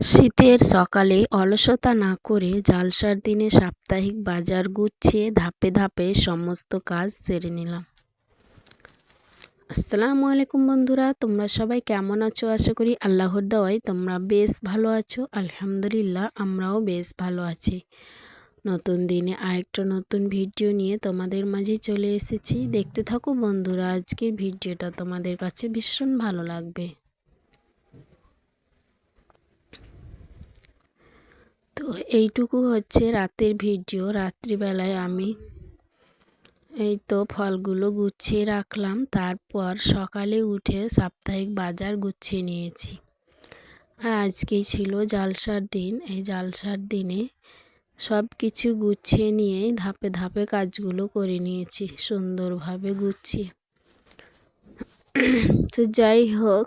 শীতের সকালে অলসতা না করে জালসার দিনে সাপ্তাহিক বাজার গুছিয়ে ধাপে ধাপে সমস্ত কাজ সেরে নিলাম। আসসালামু আলাইকুম বন্ধুরা, তোমরা সবাই কেমন আছো? আশা করি আল্লাহর দেওয়ায় তোমরা বেশ ভালো আছো। আলহামদুলিল্লাহ, আমরাও বেশ ভালো আছি। নতুন দিনে আরেকটা নতুন ভিডিও নিয়ে তোমাদের মাঝে চলে এসেছি। দেখতে থাকো বন্ধুরা, আজকের ভিডিওটা তোমাদের কাছে ভীষণ ভালো লাগবে। তো এইটুকু হচ্ছে রাতের ভিডিও। রাত্রিবেলায় আমি এই তো ফলগুলো গুছিয়ে রাখলাম। তারপর সকালে উঠে সাপ্তাহিক বাজার গুছিয়ে নিয়েছি। আর আজকেই ছিল জালসার দিন। এই জালসার দিনে সব কিছু গুছিয়ে নিয়েই ধাপে ধাপে কাজগুলো করে নিয়েছি সুন্দরভাবে গুছিয়ে। তো যাই হোক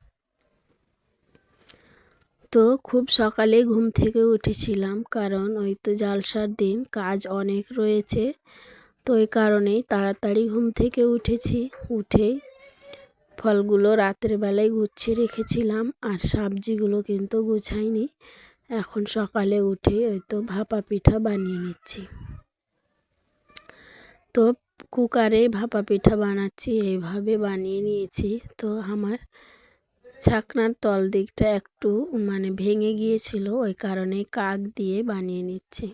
তো খুব সকালে ঘুম থেকে উঠেছিলাম, কারণ ওই তো জালসার দিন কাজ অনেক রয়েছে। তো ওই কারণেই তাড়াতাড়ি ঘুম থেকে উঠেছি। উঠে ফলগুলো রাতের বেলায় গুছিয়ে রেখেছিলাম, আর সবজিগুলো কিন্তু গুছাইনি। এখন সকালে উঠে ওই তো ভাপা পিঠা বানিয়ে নিচ্ছি। তো কুকারে ভাপা পিঠা বানাচ্ছি, এইভাবে বানিয়ে নিয়েছি। তো আমার ছাকনার তল দিকটা একটু মানে ভেঙে গিয়েছিল, ওই কারণে কাক দিয়ে বানিয়ে নিচ্ছি।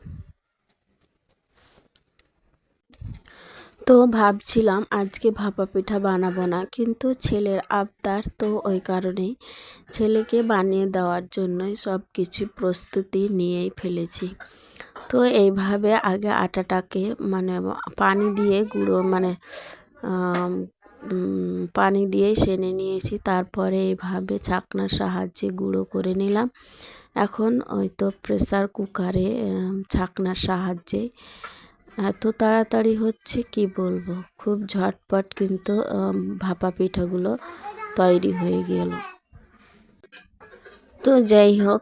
তো ভাবছিলাম আজকে ভাপা পিঠা বানাবো না, কিন্তু ছেলের আবদার তো ওই কারণেই। ছেলেকে বানিয়ে দেওয়ার জন্যই সব কিছু প্রস্তুতি নিয়েই ফেলেছি। তো এইভাবে আগে আটাটাকে মানে পানি দিয়ে গুঁড়ো মানে পানি দিয়েই সেনে নিয়েছি। তারপরে এইভাবে ছাকনার সাহায্যে গুঁড়ো করে নিলাম। এখন ওই তো প্রেসার কুকারে ছাকনার সাহায্যে। এত তাড়াতাড়ি হচ্ছে কি বলব? খুব ঝটপট কিন্তু ভাপা পিঠাগুলো তৈরি হয়ে গেল। তো যাই হোক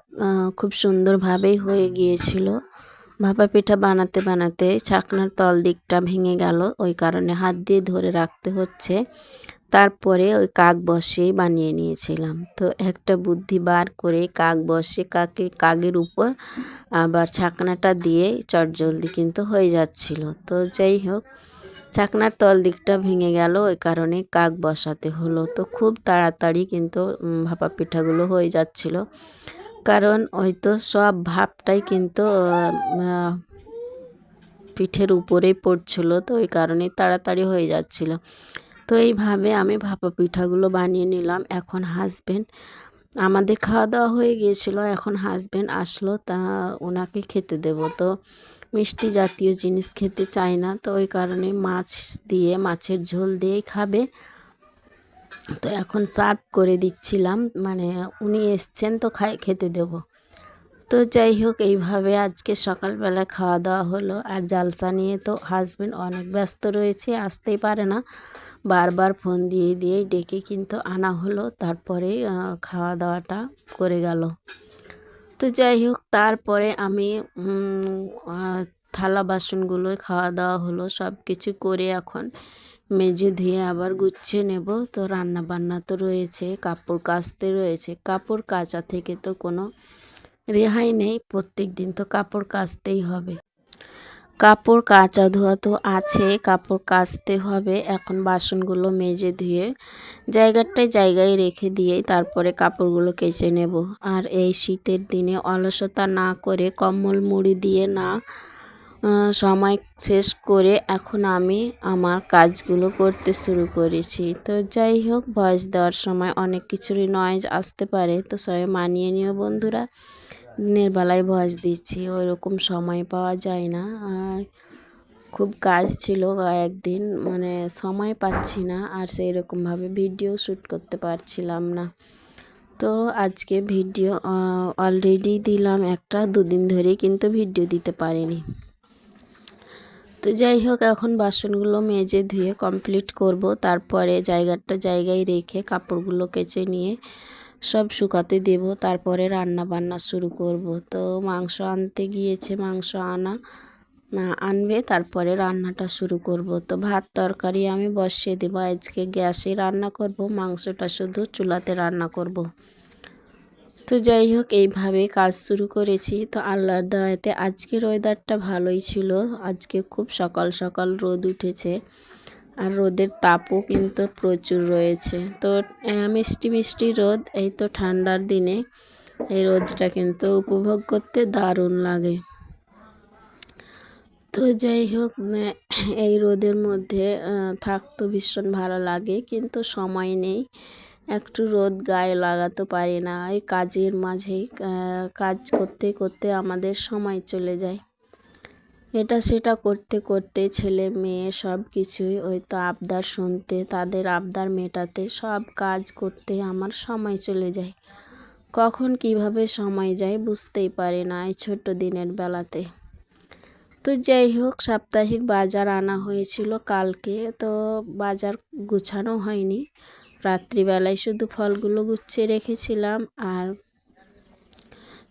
খুব সুন্দরভাবেই হয়ে গিয়েছিল। ভাপা পিঠা বানাতে বানাতে ছাকনার তল দিকটা ভেঙে গেল। ওই কারণে হাত দিয়ে ধরে রাখতে হচ্ছে। তারপরে ওই কাক বসে বানিয়ে নিয়েছিলাম। তো একটা বুদ্ধি বার করে কাক বসে কাকে, কাকের উপর আবার ছাকনাটা দিয়ে চটজলদি কিন্তু হয়ে যাচ্ছিল। তো যাই হোক, ছাকনার তল দিকটা ভেঙে গেল। ওই কারণে কাক বসাতে হলো। তো খুব তাড়াতাড়ি কিন্তু ভাপা পিঠাগুলো হয়ে যাচ্ছিল। কারণ ওই তো সব ভাবটাই কিন্তু পিঠের উপরেই পড়ছিল, তো ওই কারণেই তাড়াতাড়ি হয়ে যাচ্ছিল। তো এইভাবে আমি ভাপা পিঠাগুলো বানিয়ে নিলাম। এখন হাজব্যান্ড আমাদের খাওয়া দাওয়া হয়ে গিয়েছিল, এখন হাজব্যান্ড আসলো, তা ওনাকে খেতে দেব। তো মিষ্টি জাতীয় জিনিস খেতে চায় না, তো ওই কারণে মাছ দিয়ে, মাছের ঝোল দিয়েই খাবে। তো এখন সার্ভ করে দিচ্ছিলাম মানে উনি এসছেন তো খাই, খেতে দেব। তো যাই হোক, এইভাবে আজকে সকালবেলা খাওয়া দাওয়া হলো। আর জালসা নিয়ে তো হাজব্যান্ড অনেক ব্যস্ত রয়েছে, আসতেই পারে না। বারবার ফোন দিয়ে দিয়ে ডেকে কিন্তু আনা হলো। তারপরে খাওয়া দাওয়াটা করে গেল। তো যাই হোক, তারপরে আমি থালা বাসনগুলো খাওয়া দাওয়া হলো। সব কিছু করে এখন মেজে ধুয়ে আবার গুছিয়ে নেব। তো রান্না বান্না তো রয়েছে, কাপড় কাচতে রয়েছে। কাপড় কাচা থেকে তো কোনো রেহাই নেই, প্রত্যেক দিন তো কাপড় কাচতেই হবে। কাপড় কাচা ধোয়া তো আছে, কাপড় কাচতে হবে। এখন বাসনগুলো মেজে ধুয়ে জায়গাটায় জায়গায় রেখে দিয়ে তারপরে কাপড়গুলো কেচে নেব। আর এই শীতের দিনে অলসতা না করে কম্বল মুড়ি দিয়ে না সময় শেষ করে এখন আমি আমার কাজগুলো করতে শুরু করেছি। তো যাই হোক ভয়েস দেওয়ার সময় অনেক কিছুরই নয়েজ আসতে পারে, তো সবাই মানিয়ে নিও বন্ধুরা। দিনের বেলায় ভয়েস দিচ্ছি ওইরকম সময় পাওয়া যায় না। খুব কাজ ছিল একদিন মানে সময় পাচ্ছি না, আর সেই রকমভাবে ভিডিও শ্যুট করতে পারছিলাম না। তো আজকে ভিডিও অলরেডি দিলাম একটা, দুদিন ধরেই কিন্তু ভিডিও দিতে পারিনি। তো যাই হোক, এখন বাসনগুলো মেজে ধুয়ে কমপ্লিট করব। তারপরে জায়গাটা জায়গায় রেখে কাপড়গুলো কেচে নিয়ে সব শুকাতে দেব। তারপরে রান্না বান্না শুরু করব। তো মাংস আনতে গিয়েছে, মাংস আনা, না, আনবে। তারপরে রান্নাটা শুরু করব। তো ভাত তরকারি আমি বসিয়ে দেবো। আজকে গ্যাসে রান্না করব, মাংসটা শুধু চুলাতে রান্না করব। তো যাই হোক, এইভাবে কাজ শুরু করেছি। তো আল্লাহর দয়াতে আজকের ওয়েদারটা ভালোই ছিল। আজকে খুব সকাল সকাল রোদ উঠেছে। আর রোদের তাপও কিন্তু প্রচুর রয়েছে। তো মিষ্টি মিষ্টি রোদ, এই তো ঠান্ডার দিনে। এই রোদটা কিন্তু উপভোগ করতে দারুণ লাগে। তো যাই হোক এই রোদের মধ্যে থাকতো ভীষণ ভালো লাগে, কিন্তু সময় নেই। একটু রোদ গায়ে লাগাতে পারি না। এই কাজের মাঝেই কাজ করতে করতে আমাদের সময় চলে যায়। এটা সেটা করতে করতে ছেলে মেয়ে সব কিছুই ওই তো আবদার শুনতে, তাদের আবদার মেটাতে সব কাজ করতে আমার সময় চলে যায়। কখন কীভাবে সময় যায় বুঝতেই পারি না এই ছোট্ট দিনের বেলাতে। তো যাই হোক, সাপ্তাহিক বাজার আনা হয়েছিল কালকে, তো বাজার গুছানো হয়নি। রাত্রিবেলায় শুধু ফলগুলো গুছিয়ে রেখেছিলাম আর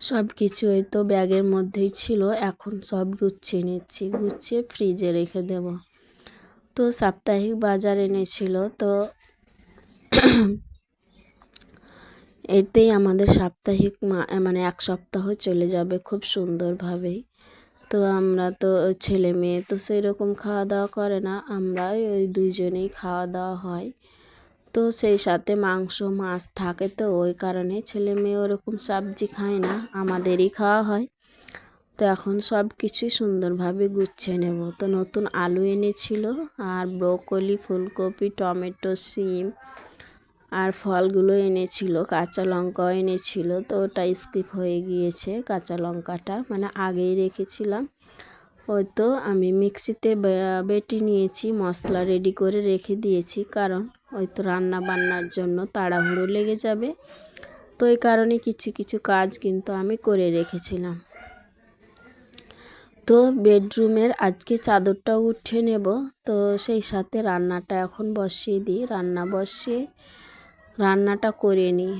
সব কিছু ওই তো ব্যাগের মধ্যেই ছিল। এখন সব গুছিয়ে নিচ্ছি, গুছিয়ে ফ্রিজে রেখে দেব। তো সাপ্তাহিক বাজার এনেছিল, তো এতেই আমাদের সাপ্তাহিক মানে এক সপ্তাহ চলে যাবে খুব সুন্দরভাবেই। তো আমরা তো ছেলে মেয়ে, তো সেই রকম খাওয়া দাওয়া করে না আমরা ওই দুইজনেই খাওয়া দাওয়া হয়। তো সেই সাথে মাংস, মাছ থাকে তো, ওই কারণে ছেলে মেয়ে ওরকম সবজি খায় না, আমাদেরই খাওয়া হয়। তো এখন সব কিছুই সুন্দরভাবে গুছিয়ে নেব। তো নতুন আলু এনেছিল, আর ব্রোকলি, ফুলকপি, টমেটো, সিম, আর ফলগুলো এনেছিল, কাঁচা লঙ্কাও এনেছিল। তো ওটা স্কিপ হয়ে গিয়েছে, কাঁচা লঙ্কাটা মানে আগেই রেখেছিলাম। ওই তো আমি মিক্সিতে বেটে নিয়েছি, মশলা রেডি করে রেখে দিয়েছি, কারণ ওই তো রান্না বান্নার জন্য তাড়াহুড়ো লেগে যাবে। তো এই কারণে কিছু কিছু কাজ কিন্তু আমি করে রেখেছিলাম। তো বেডরুমের আজকে চাদরটা উঠে নেব, তো সেই সাথে রান্নাটা এখন বসিয়ে দিই। রান্না বসিয়ে রান্নাটা করে নিই।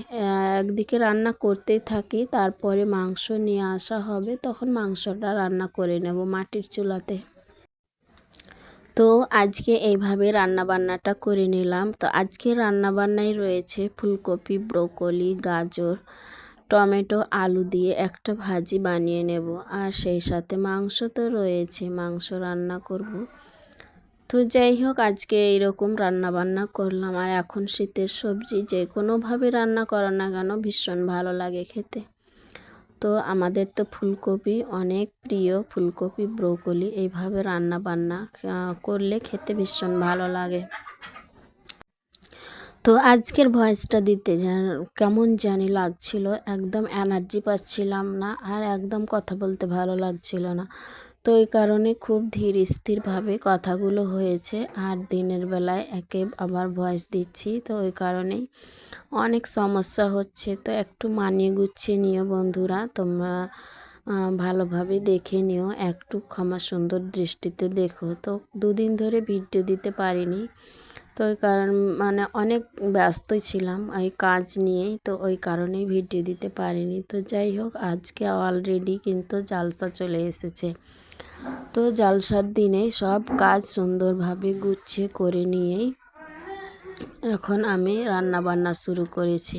একদিকে রান্না করতেই থাকি, তারপরে মাংস নিয়ে আসা হবে, তখন মাংসটা রান্না করে নেব মাটির চুলাতে। তো আজকে এইভাবে রান্নাবান্নাটা করে নিলাম। তো আজকে রান্নাবান্নায় রয়েছে ফুলকপি, ব্রোকলি, গাজর, টমেটো, আলু দিয়ে একটা ভাজি বানিয়ে নেব। আর সেই সাথে মাংস তো রয়েছে, মাংস রান্না করব। তো যাই হোক, আজকে এইরকম রান্না বান্না করলাম। আর এখন শীতের সবজি, যে কোনোভাবে রান্না করো না কেন ভীষণ ভালো লাগে খেতে। তো আমাদের তো ফুলকপি অনেক প্রিয়, ফুলকপি, ব্রোকলি, এইভাবে রান্না বান্না করলে খেতে ভীষণ ভালো লাগে। তো আজকের ভয়েসটা দিতে কেমন জানি লাগছিল, একদম এনার্জি পাচ্ছিলাম না, আর একদম কথা বলতে ভালো লাগছিল না। তো এই কারণে খুব ধীর স্থিরভাবে কথাগুলো হয়েছে। আর দিনের বেলায় একে আবার ভয়েস দিচ্ছি। তো ওই কারণেই অনেক সমস্যা হচ্ছে। তো একটু মানিয়ে গুছিয়ে নিও বন্ধুরা। তোমরা ভালোভাবে দেখে নিও। একটু ক্ষমা সুন্দর দৃষ্টিতে দেখো। তো দুদিন ধরে ভিডিও দিতে পারিনি। তো ওই কারণ মানে অনেক ব্যস্তই ছিলাম ওই কাজ নিয়েই, তো ওই কারণেই ভিডিও দিতে পারিনি। তো যাই হোক, আজকে অলরেডি কিন্তু জালসা চলে এসেছে। তো জালসার দিনে সব কাজ সুন্দরভাবে গুছিয়ে করে নিয়েই এখন আমি রান্না বান্না শুরু করেছি।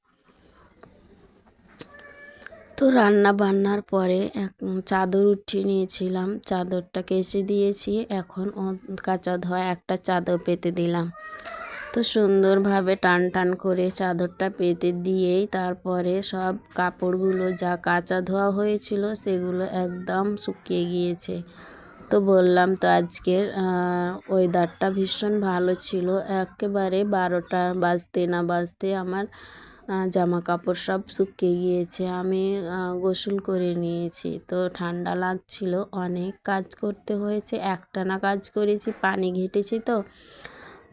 তো রান্না বান্নার পরে এক চাদর উঠিয়ে নিয়েছিলাম। চাদরটা কেসে দিয়েছি। এখন কাঁচা ধোয়া একটা চাদর পেতে দিলাম। তো সুন্দরভাবে টান টান করে চাদরটা পেতে দিয়েই তারপরে সব কাপড়গুলো যা কাঁচা ধোয়া হয়েছিল সেগুলো একদম শুকিয়ে গিয়েছে। তো বললাম তো আজকের ওয়েদারটা ভীষণ ভালো ছিল। একেবারে বারোটা বাজতে না বাজতে আমার জামা কাপড় সব শুকিয়ে গিয়েছে। আমি গোসল করে নিয়েছি। তো ঠান্ডা লাগছিল অনেক। কাজ করতে হয়েছে। একটানা কাজ করেছি, পানি ঘেটেছি তো।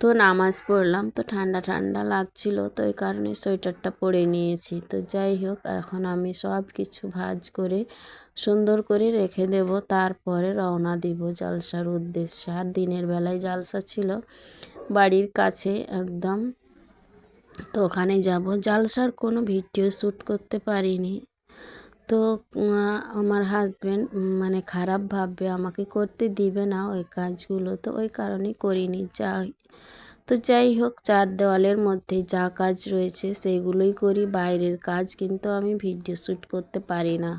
তো নামাজ পড়লাম। তো ঠান্ডা ঠান্ডা লাগছিল। তো এই কারণে সোয়েটারটা পরে নিয়েছি। তো যাই হোক, এখন আমি সব কিছু ভাজ করে, সুন্দর করে রেখে দেব। তারপরে রওনা দিব জালসার উদ্দেশ্যে। আর দিনের বেলায় জালসা ছিল বাড়ির কাছে একদম। তো ওখানে যাব। জালসার কোনো ভিডিও শ্যুট করতে পারিনি। তো আমার হাজব্যান্ড মানে খারাপ ভাববে, আমাকে করতে দিবে না ওই কাজগুলো। তো ওই কারণে করিনি যা তো যাই হোক, চার দেওয়ালের মধ্যে যা কাজ রয়েছে সেগুলোই করি, বাইরের কাজ কিন্তু আমি ভিডিও শ্যুট করতে পারি না।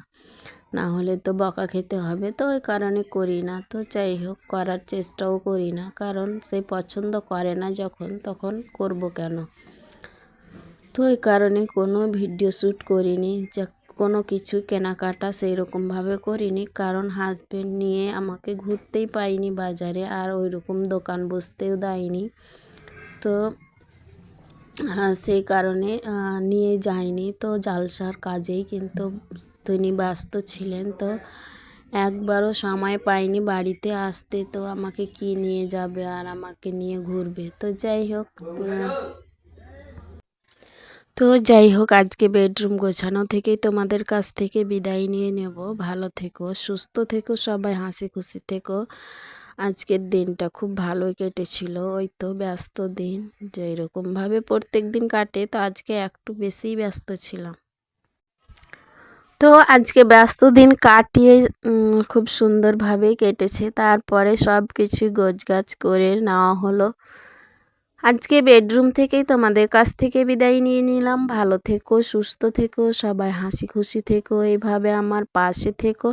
না হলে তো বকা খেতে হবে, তো ওই কারণে করি না। তো যাই হোক, করার চেষ্টাও করি না, কারণ সে পছন্দ করে না যখন, তখন করব কেন? এই কারণে কোনো ভিডিও শ্যুট করিনি, যা কোনো কিছু কেনাকাটা সেই রকমভাবে করিনি, কারণ হাজবেন্ড নিয়ে আমাকে ঘুরতেই পাইনি বাজারে আর ওই রকম দোকান বসতেও দেয়নি। তো সেই কারণে নিয়ে যায়নি তো জালসার কাজেই কিন্তু তিনি ব্যস্ত ছিলেন। তো একবারও সময় পাইনি বাড়িতে আসতে। তো আমাকে কি নিয়ে যাবে আর আমাকে নিয়ে ঘুরবে? তো যাই হোক তো যাই হোক, আজকে বেডরুম গোছানো থেকেই তোমাদের কাছ থেকে বিদায় নিয়ে নেব। ভালো থেকো, সুস্থ থেকো, সবাই হাসি খুশি থেকো। আজকের দিনটা খুব ভালোই কেটেছিল, ওই তো ব্যস্ত দিন। যে এরকমভাবে প্রত্যেক দিন কাটে, তো আজকে একটু বেশিই ব্যস্ত ছিলাম। তো আজকে ব্যস্ত দিন কাটিয়ে খুব সুন্দরভাবেই কেটেছে। তারপরে সব কিছু গোছগাছ করে নেওয়া হলো। আজকে বেডরুম থেকেই তোমাদের কাছ থেকে বিদায় নিয়ে নিলাম। ভালো থেকো, সুস্থ থেকো, সবাই হাসি খুশি থেকো এইভাবে আমার পাশে থেকো।